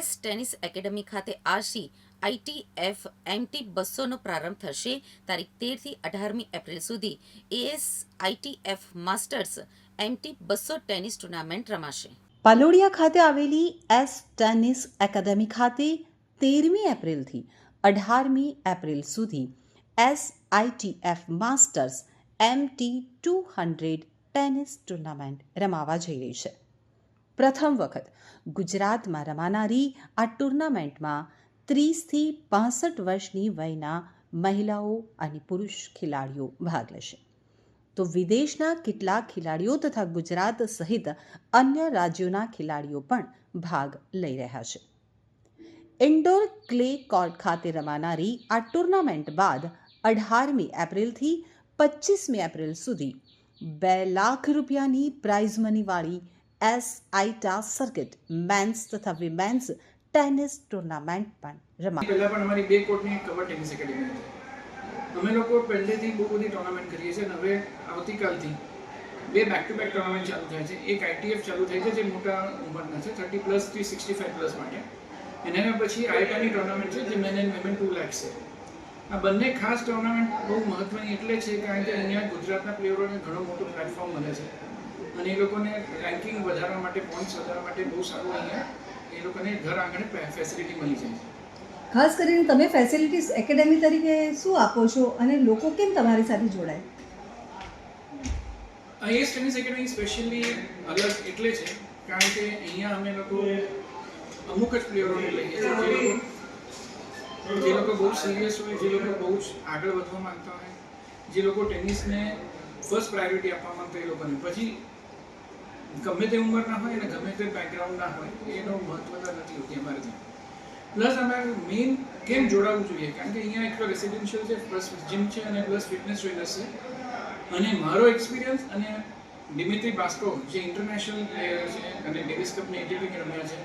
S tennis academy ખાતે RC ITF MT બસોનો પ્રારંભ થશે તારીખ તેરથી અઢારમી એપ્રિલ સુધી. એએસ આઈટીએફ માસ્ટર્સ, એમટી બસો ટેનિસ ટુર્નામેન્ટ રમાશે. પાલોડિયા ખાતે આવેલી એસ ટેનિસ એકેડમી ખાતે તેરમી એપ્રિલથી અઢારમી એપ્રિલ સુધી S ITF masters, MT two hundred tennis tournament રમાવા જઈ રહી છે. પ્રથમ વખત ગુજરાતમાં રમાનારી આ ટુર્નામેન્ટમાં ત્રીસથી પાસઠ વર્ષની વયના મહિલાઓ અને પુરુષ ખેલાડીઓ ભાગ લેશે. તો વિદેશના કેટલાક ખેલાડીઓ તથા ગુજરાત સહિત અન્ય રાજ્યોના ખેલાડીઓ પણ ભાગ લઈ રહ્યા છે. ઇન્ડોર ક્લે કોર્ટ ખાતે રમાનારી આ ટુર્નામેન્ટ બાદ અઢારમી એપ્રિલથી પચીસમી એપ્રિલ સુધી બે લાખ રૂપિયાની પ્રાઇઝ મનીવાળી એસ આઈટા સર્કિટ મેન્સ તથા વિમેન્સ ટેનિસ ટુર્નામેન્ટ પણ રમા પહેલાં પણ અમારી બે કોર્ટની કવર ટેનિસ એકેડમી હતી. અમે લોકો પહેલેથી બહુ બધી ટુર્નામેન્ટ કરીએ છીએ અને હવે આવતીકાલથી બે બેક ટુ બેક ટુર્નામેન્ટ ચાલુ થાય છે. એક આઈટીએફ ચાલુ થાય છે જે મોટા ઉંમરના છે થર્ટી પ્લસથી સિક્સટી ફાઈવ પ્લસ માટે. એના પછી આઈટાની ટુર્નામેન્ટ છે જે men and women two lakhs છે. આ બંને ખાસ ટુર્નામેન્ટ બહુ મહત્વની એટલે છે કારણ કે અહીંયા ગુજરાતના પ્લેયરોને ઘણો મોટો પ્લેટફોર્મ મળે છે. અને એ લોકોને રેન્કિંગ વધારવા માટે પોઈન્ટ્સ વધારવા માટે બહુ સારું અહીંયા. એ લોકોને ઘર આંગણે ફેસિલિટી મળી જાય છે. ખાસ કરીને તમે ફેસિલિટીસ એકેડેમી તરીકે શું આપો છો અને લોકો કેમ તમારી સાથે જોડાય? અહીંયા ટેનિસ એકેડમી સ્પેશિયલી અલગ એટલે છે કારણ કે અહીંયા અમે લોકો અમુક જ પ્લેયરોને લઈએ છીએ. જે લોકો જે લોકો બહુ સિરિયસ હોય જે લોકો બહુ જ આગળ વધવા માંગતા હોય જે લોકો ટેનિસને ફર્સ્ટ પ્રાયોરિટી આપવા માંગતા એ લોકોને. પછી ગમે તે ઉંમરના હોય અને ગમે તે બેકગ્રાઉન્ડના હોય, એનો મહત્વતા નથી હોતી અમારે ત્યાં. પ્લસ અમારે મેઇન કેમ જોડાવવું જોઈએ? કારણ કે અહીંયા એક રેસિડેન્શિયલ છે પ્લસ જીમ છે અને પ્લસ ફિટનેસ ટ્રેનર્સ છે. અને મારો એક્સપિરિયન્સ અને ડિમિત્રી બાસ્કો જે ઇન્ટરનેશનલ પ્લેયર છે અને ડેવિસ કપની એટીપી રમ્યા છે,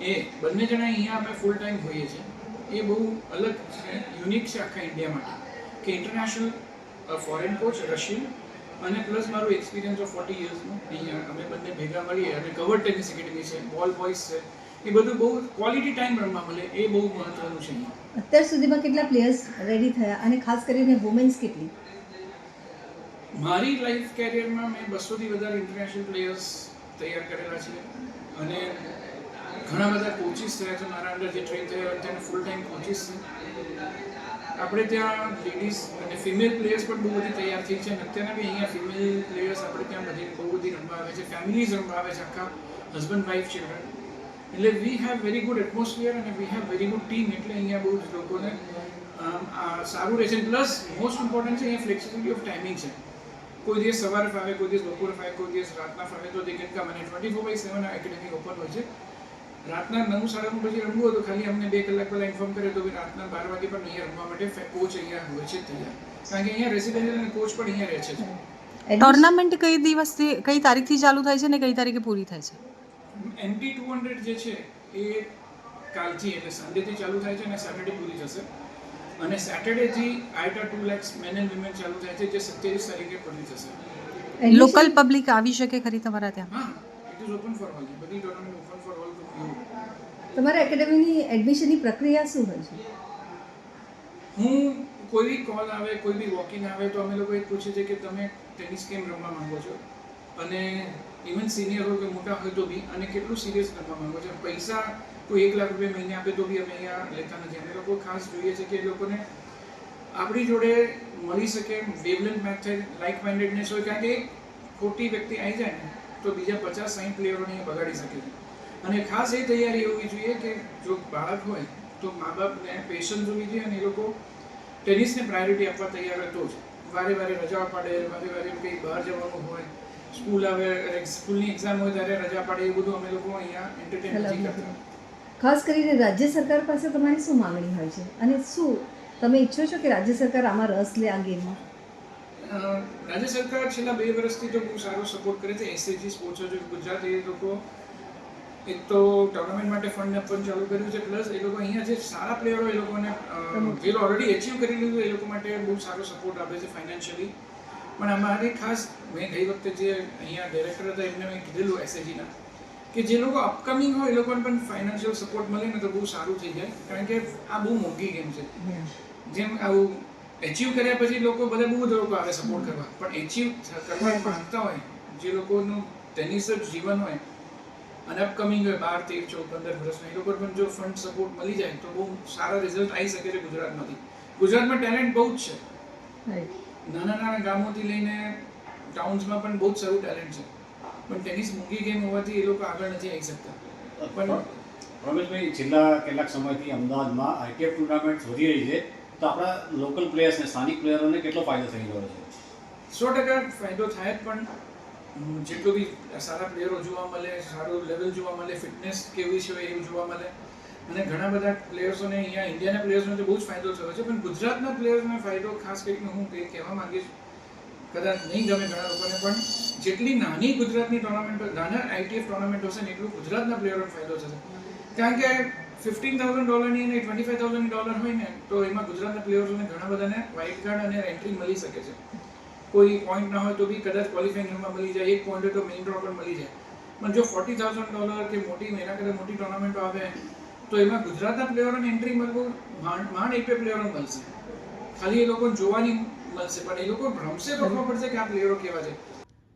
એ બંને જણા અહીંયા અમે ફૂલ ટાઈમ હોઈએ છીએ. એ બહુ અલગ છે યુનિક છે આખા ઇન્ડિયા માટે. કે ઇન્ટરનેશનલ ફોરેન કોચ રશિયન અને પ્લસ મારું એક્સપિરિયન્સ ઓફ ફોર્ટી યર્સનું અહીંયા અમે બંને ભેગા મળીએ અને કવર ટેનિસ એકેડમી છે બોલ બોಯ್સ છે એ બધું બહુ ક્વોલિટી ટાઈમ રમવા મળે એ બહુ મહત્વનું છે અત્યાર સુધીમાં કેટલા પ્લેયર્સ રેડી થયા અને ખાસ કરીને વુમેન્સ કેટલી? મારી લાઈફ કેરિયરમાં મેં બસોથી વધારે ઇન્ટરનેશનલ પ્લેયર્સ તૈયાર કરેલા છે અને ઘણા બધા કોચિસ થયા છે મારા અંડર જે ટ્રેન થયા અત્યારે ફૂલ ટાઈમ કોચિસ છે. આપણે ત્યાં લેડીઝ અને ફિમેલ પ્લેયર્સ પણ બહુ બધી તૈયાર થઈ છે અને અત્યારના બી અહીંયા ફિમેલ પ્લેયર્સ આપણે ત્યાં બધી બહુ બધી રમવા આવે છે. ફેમિલીઝ રમવા આવે છે આખા હસબન્ડ વાઈફ ચિલ્ડ્રન એટલે we have very good atmosphere અને we have very good team એટલે અહીંયા બહુ જ લોકોને સારું રહે છે. પ્લસ મોસ્ટ ઇમ્પોર્ટન્ટ છે, અહીંયા ફ્લેક્સિબિલિટી ઓફ ટાઈમિંગ છે. કોઈ દિવસ સવારે ફાવે, કોઈ દિવસ બપોરે ફાવે, કોઈ દિવસ રાતના ફાવે, તો તે કેન મને twenty four by seven academy open હોય છે. રાતના નવ સાડા નવ પછી રમવું હતું તો ખાલી અમને બે કલાક પહેલાં ઇન્ફોર્મ કરે તો રાતના બાર વાગે પણ અહીંયા રમવા માટે કોચ અહીંયા હોય છે તૈયાર. કારણ કે અહીંયા રેસિડેન્શિયલ અને કોચ પણ અહીંયા રહે છે. ટુર્નામેન્ટ કઈ દિવસથી કઈ તારીખથી ચાલુ થાય છે ને કઈ તારીખે પૂરી થાય છે? એમટી ટુ હંડ્રેડ જે છે એ કાલથી એટલે સન્ડેથી ચાલુ થાય છે અને સેટરડે પૂરી થશે. અને સેટરડેથી AITA two lakhs men and women ચાલુ થાય છે જે સત્યાવીસ તારીખે પૂરી થશે. લોકલ પબ્લિક આવી શકે ખરી તમારા ત્યાં? હા. It is open for all બધી ટુર્નામેન્ટ ઓપન ફોર ઓલ ટુ તમારા એકેડેમીની એડમિશનની પ્રક્રિયા શું હોય છે? હું કોઈ બી કોલ આવે કોઈ બી વોકિંગ આવે તો અમે લોકો એ પૂછે છે કે તમે ટેનિસ કેમ રમવા માંગો છો? અને ઇવન સિનિયર હોય કે મોટા હોય તો બી અને કેટલું સિરિયસ રમવા માંગો છો? પૈસા કોઈ એક લાખ રૂપિયા મહિને આપે તો બી અમે અહીંયા લેતા નથી. અમે લોકો ખાસ જોઈએ છે કે એ લોકોને આપણી જોડે મળી શકે વેવલેન્થ મેચ લાઇક માઇન્ડેડનેસ હોય કારણ કે ખોટી વ્યક્તિ આવી જાય ને તો બીજા પચાસ સાઠ પ્લેયરોને બગાડી શકે છે. અને ખાસ એ તૈયારી હોવી જોઈએ કે જો બાળક હોય તો મા બાપને પેશન્સ હોવી જોઈએ અને એ લોકો ટેનિસને પ્રાયોરિટી આપવા તૈયાર હોય તો જ. વારે વારે રજા પાડે વારે વારે કંઈ બહાર જવાનું હોય સ્કૂલ આવે સ્કૂલની એક્ઝામ હોય ત્યારે રજા પાડે એ બધું અમે લોકો અહીંયા એન્ટરટેન કરતા. ખાસ કરીને રાજ્ય સરકાર પાસે તમારી શું માંગણી હોય છે? અને શું તમે ઈચ્છો છો કે રાજ્ય સરકાર આમાં રસ લે આ ગેમમાં? રાજ્ય સરકાર છેલ્લા બે વર્ષથી તો બહુ સારો સપોર્ટ કરે છે એસએજી સ્પોર્ટ્સ એસોસિએશન ગુજરાત એ લોકો એક તો ટુર્નામેન્ટ માટે ફંડ આપવાનું ચાલુ કર્યું છે પ્લસ એ લોકો અહીંયા જે સારા પ્લેયરો એ લોકોને જે ઓલરેડી એચીવ કરી લીધું એ લોકો માટે બહુ સારો સપોર્ટ આપે છે ફાઇનાન્શિયલી પણ અમારે ખાસ મેં ગઈ વખતે જે અહીંયા ડાયરેક્ટર હતા એમને મેં કીધેલું એસએજીના કે જે લોકો અપકમિંગ હોય એ લોકોને પણ ફાઇનાન્શિયલ સપોર્ટ મળે ને તો બહુ સારું થઈ જાય. કારણ કે આ બહુ મોંઘી ગેમ છે. જેમ આવું એચીવ કર્યા પછી લોકો બધા બહુ બધા લોકો આવે સપોર્ટ કરવા પણ એચીવ કરવા માંગતા હોય જે લોકોનું ટેનિસ જ જીવન હોય અને અપકમિંગ હોય બાર તેર ચૌદ પંદર વર્ષના એ લોકો પણ જો ફંડ સપોર્ટ મળી જાય તો બહુ સારા રિઝલ્ટ આવી શકે છે ગુજરાતમાંથી. ગુજરાતમાં ટેલેન્ટ બહુ જ છે. નાના નાના ગામોથી લઈને ટાઉન્સમાં પણ બહુ જ સારું ટેલેન્ટ છે. પણ ટેનિસ મૂંગી ગેમ હોવાથી એ લોકો આગળ નથી આવી શકતા. પણ રમેશભાઈ છેલ્લા કેટલાક સમયથી અમદાવાદમાં આઈટીએફ ટુર્નામેન્ટ વધી રહી છે. તો આપણા લોકલ પ્લેયર્સને સ્થાનિક પ્લેયરોને કેટલો ફાયદો થઈ રહ્યો છે? સો ટકા ફાયદો થાય જ પણ જેટલો બી સારા પ્લેયરો જોવા મળે, સારું લેવલ જોવા મળે ફિટનેસ કેવી છે એવું જોવા મળે. અને ઘણા બધા પ્લેયર્સોને અહીંયા ઇન્ડિયાના પ્લેયર્સોને તો બહુ જ ફાયદો થયો છે, પણ ગુજરાતના પ્લેયર્સને ફાયદો ખાસ કરીને હું કંઈ કહેવા માંગીશ, કદાચ નહીં ગમે ઘણા લોકોને, પણ જેટલી નાની ગુજરાતની ટુર્નામેન્ટ નાના આઈટીએફ ટુર્નામેન્ટ હશે ને એટલું ગુજરાતના પ્લેયરોને ફાયદો થશે. કારણ કે ફિફ્ટીન થાઉઝન્ડ ડોલરની અને ટ્વેન્ટી ફાઈવ થાઉઝન્ડ ડોલર હોય ને, તો એમાં ગુજરાતના પ્લેયર્સને ઘણા બધાને વાઇલ્ડ કાર્ડ અને એન્ટ્રી મળી શકે છે. કોઈ પોઈન્ટ ના હોય તો બી કદાચ ક્વોલિફાઈંગ રૂમમાં મળી જાય, એક પોઈન્ટ તો મેઇન ડ્રો પણ મળી જાય. પણ જો ફોર્ટી થાઉઝન્ડ ડોલર કે મોટી, એના કરતાં મોટી ટુર્નામેન્ટો આવે, તો એમાં ગુજરાતના પ્લેયરોને એન્ટ્રી મળવું માંડ એક બે પ્લેયરોને મળશે. ખાલી એ લોકો જોવાની મળશે, પણ એ લોકો રમશે તો પડશે કે આ પ્લેયરો કેવા છે.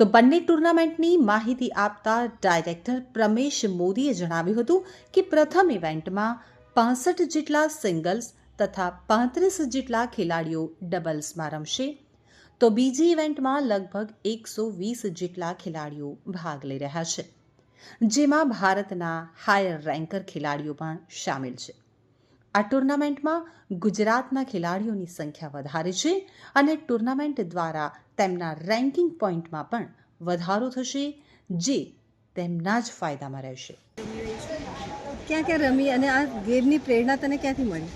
તો બંને ટુર્નામેન્ટની માહિતી આપતા ડાયરેક્ટર પ્રમેશ મોદીએ જણાવ્યું હતું કે પ્રથમ ઇવેન્ટમાં પાસઠ જેટલા સિંગલ્સ તથા પાંત્રીસ જેટલા ખેલાડીઓ ડબલ્સમાં રમશે. તો બીજી ઇવેન્ટમાં લગભગ એકસો વીસ જેટલા ખેલાડીઓ ભાગ લઈ રહ્યા છે, જેમાં ભારતના હાયર રેન્કર ખેલાડીઓ પણ સામેલ છે. આ ટુર્નામેન્ટમાં ગુજરાતના ખેલાડીઓની સંખ્યા વધારે છે અને ટુર્નામેન્ટ દ્વારા તેમના રેન્કિંગ પોઈન્ટમાં પણ વધારો થશે જે તેમના જ ફાયદામાં રહેશે. ક્યાં ક્યાં રમી અને આ ગેમની પ્રેરણા તને ક્યાંથી મળી?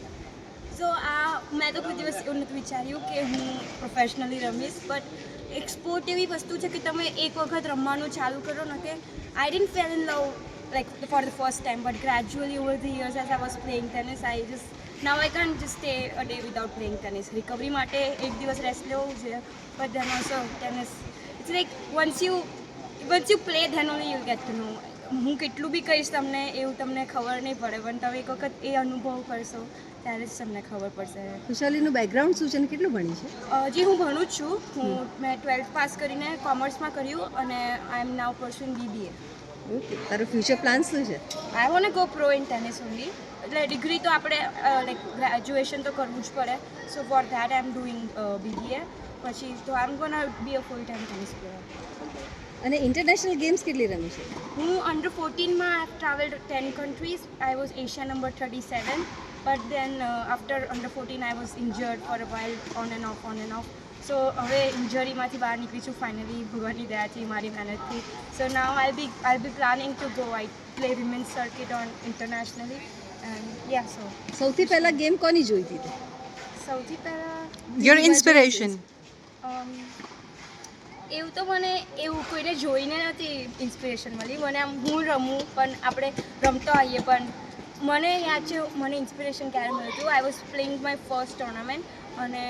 સો આ મેં તો કોઈ દિવસ એવું નથી વિચાર્યું કે હું પ્રોફેશનલી રમીશ બટ એક સ્પોર્ટ એવી વસ્તુ છે કે તમે એક વખત રમવાનું ચાલુ કરો ને કે I didn't fell in love like for the first time but gradually over the years as I was playing tennis I just now I can't just stay a day without playing tennis recovery માટે એક દિવસ rest લેવું છે but then also tennis it's like once you once you play then only you get to know હું કેટલું બી કહીશ તમને એવું તમને ખબર નહીં પડે પણ તમે એક વખત એ અનુભવ કરશો ત્યારે જ તમને ખબર પડશે. ખુશાલીનું બેકગ્રાઉન્ડ શું છે અને કેટલું ભણી છે? જી હું ભણું જ છું. હું મેં ટ્વેલ્થ પાસ કરીને કોમર્સમાં કર્યું અને I am now pursuing BBA okay તારો ફ્યુચર પ્લાન શું છે? I want go pro in tennis only એટલે ડિગ્રી તો આપણે લાઈક ગ્રેજ્યુએશન તો કરવું જ પડે. So for that I am doing BBA પછી તો I am gonna be a full time tennis player અને ઇન્ટરનેશનલ ગેમ્સ કેટલી રમી છે? હું under ફોર્ટીનમાં I travelled ten countries I was Asia number thirty seven but then after under fourteen I was injured for a while on and off on and off so હવે ઇન્જરીમાંથી બહાર નીકળી છું finally ભગવાનની દયાથી મારી મહેનતથી. So now I be I be planning to go I play women's circuit on internationally and yeah so સૌથી પહેલાં ગેમ કોની જોઈ હતી? સૌથી પહેલાં યોર ઇન્સ્પિરેશન એવું તો મને એવું કોઈને જોઈને નથી ઇન્સ્પિરેશન મળી. મને આમ હું રમું પણ આપણે રમતો આવીએ પણ મને યાદ છે મને ઇન્સ્પિરેશન ક્યારે મળ્યું હતું? I was playing my first tournament અને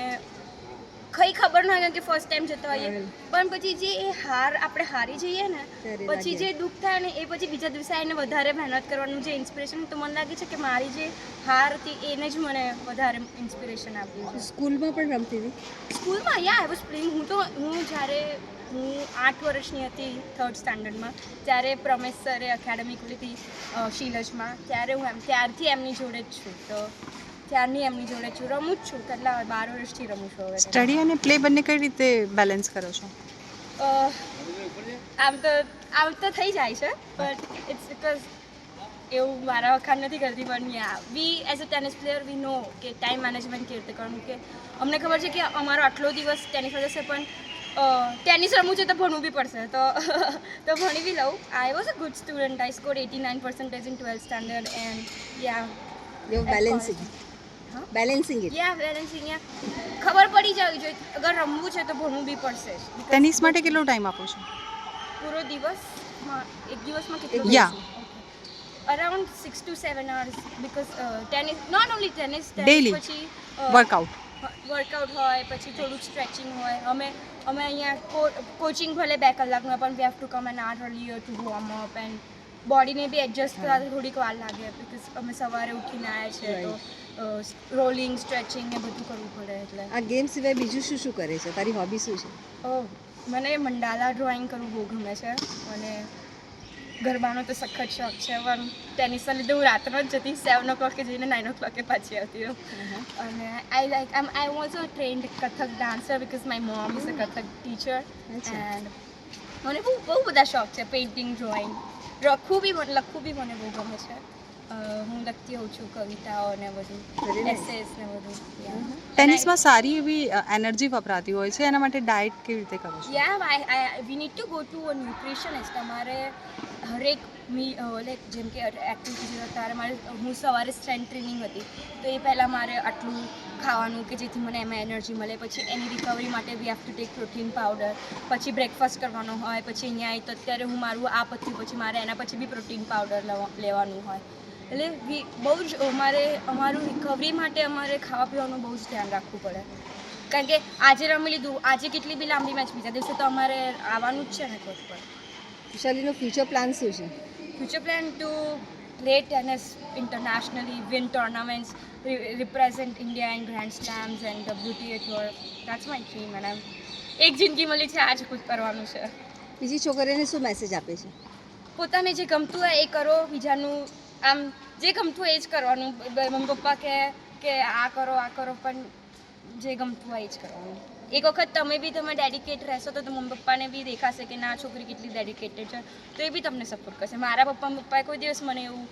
કઈ ખબર ના કે ફર્સ્ટ ટાઈમ જતો આવીએ. પણ પછી જે એ હાર આપણે હારી જઈએ ને પછી જે દુઃખ થાય ને એ પછી બીજા દિવસે આવીને વધારે મહેનત કરવાનું જે ઇન્સ્પિરેશન તો મને લાગે છે કે મારી જે હાર હતી એને જ મને વધારે ઇન્સ્પિરેશન આપ્યું સ્કૂલમાં પણ રમતી હતી? સ્કૂલમાં યા આઈ વોઝ પ્લેઇંગ હું તો હું જ્યારે હું આઠ વર્ષની હતી થર્ડ સ્ટાન્ડર્ડમાં ત્યારે પ્રમેશ સરે અકેડમી ખોલી હતી શીલજમાં. ત્યારે હું એમ ત્યારથી એમની જોડે જ છું. તો ત્યારની એમની જોડે છું. રમું જ છું. કેટલા બાર વર્ષથી રમું છું હવે. સ્ટડી અને પ્લે બંને કઈ રીતે બેલેન્સ કરો છો? આમ તો આમ તો થઈ જાય છે બટ ઇટ્સ બીકોઝ એવું મારા વખાણ નથી કરતી પણ yeah we as a tennis player we know કે ટાઈમ મેનેજમેન્ટ કેવી રીતે કરવું કે અમને ખબર છે કે અમારો આટલો દિવસ ટેનિસ જશે પણ ટેનિસ રમવું છે તો ભણવું બી પડશે. તો તો ભણી બી લઉં. I was a good student I score eighty nine percentage in twelfth standard and yeah your balancing? Balancing it yeah balancing yeah ખબર પડી જવી જોઈએ અગર રમવું છે તો ભણવું બી પડશે. ટેનિસ માટે કેટલો ટાઈમ આપો છો? પૂરો દિવસ એક દિવસમાં કેટલો yeah around six to seven hours because tennis not only tennis daily પછી વર્કઆઉટ વર્કઆઉટ હોય પછી થોડુંક સ્ટ્રેચિંગ હોય. અમે અમે અહીંયા કોચિંગ ભલે બે કલાકનું હોય પણ we have to come an hour earlier to warm up and બોડીને બી એડજસ્ટ કરવા થોડીક વાર લાગે બીકોઝ અમે સવારે ઉઠીને આવ્યા છીએ તો રોલિંગ સ્ટ્રેચિંગ ને બધું કરવું પડે એટલે. આ ગેમ સિવાય બીજું શું શું કરે છે? તારી હોબી શું છે? મને મંડાલા ડ્રોઈંગ કરવું બહુ ગમે છે અને ગરબાનો તો સખત શોખ છે. પણ ટેનિસના લીધે હું રાતનો જ જતી સેવન ઓ ક્લોકે જઈને નાઇન ઓ ક્લોકે પાછી આવતી હોઉં. અને I like I I also trained Kathak dancer because my mom is a Kathak teacher and મને બહુ બહુ બધા શોખ છે પેઇન્ટિંગ ડ્રોઈંગ લખવું બી લખવું બી મને બહુ ગમે છે. હું લખતી હોઉં છું કવિતાઓ ને બધું એસેસ ને બધું ટેનિસમાં સારી એવી એનર્જી વપરાતી હોય છે એના માટે ડાયટ કેવી રીતે કરો છો? Yeah I we need to go to a nutritionist તમારે હરેક મી લાઈક જેમ કે એક્ટિવિટી તારે મારે હું સવારે સ્ટ્રેન્થ ટ્રેનિંગ હતી. તો એ પહેલાં મારે આટલું ખાવાનું કે જેથી મને એમાં એનર્જી મળે. પછી એની રિકવરી માટે we have to take protein powder પછી બ્રેકફાસ્ટ કરવાનો હોય પછી અહીંયા આવી તો અત્યારે હું મારું આ પત્યું પછી મારે એના પછી બી પ્રોટીન પાવડર લેવાનું હોય. એટલે વી બહુ જ અમારે અમારું રિકવરી માટે અમારે ખાવા પીવાનું બહુ જ ધ્યાન રાખવું પડે. કારણ કે આજે રમી લીધું આજે કેટલી બી લાંબી મેચ બીજા દિવસે તો અમારે આવવાનું જ છે ને કોર્ટ પર. વિશાલીનો ફ્યુચર પ્લાન શું છે? Future plan to play tennis internationally win tournaments represent India and grand slams and WTA tour that's my dream and એક જિંદગી મળી છે આજ કુછ કરવાનું છે. બીજી છોકરીઓને શું મેસેજ આપે છે? પોતાને જે ગમતું હોય એ કરો બીજાનું આમ જે ગમતું એ જ કરવાનું. મમ્મી પપ્પા કહે કે આ કરો આ કરો પણ જે ગમતું હોય એ જ કરવાનું. એક વખત તમે બી તમે ડેડિકેટ રહેશો તો મમ્મી પપ્પાને બી દેખાશે કે ના છોકરી કેટલી ડેડિકેટેડ છે તો એ બી તમને સપોર્ટ કરશે. મારા પપ્પા પપ્પાએ કોઈ દિવસ મને એવું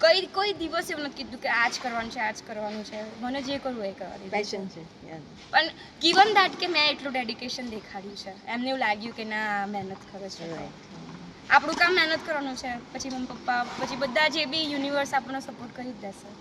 કઈ કોઈ દિવસ એવું નથી કીધું કે આ જ કરવાનું છે આ જ કરવાનું છે. મને જે કરવું એ કરવાનું. પેશન છે પણ ગીવન દેટ કે મેં એટલું ડેડિકેશન દેખાડ્યું છે. એમને એવું લાગ્યું કે ના મહેનત કરે છે. આપણું કામ મહેનત કરવાનું છે. પછી મમ્મી પપ્પા, પછી બધા જે બી યુનિવર્સ આપણને સપોર્ટ કરી જ દેશે.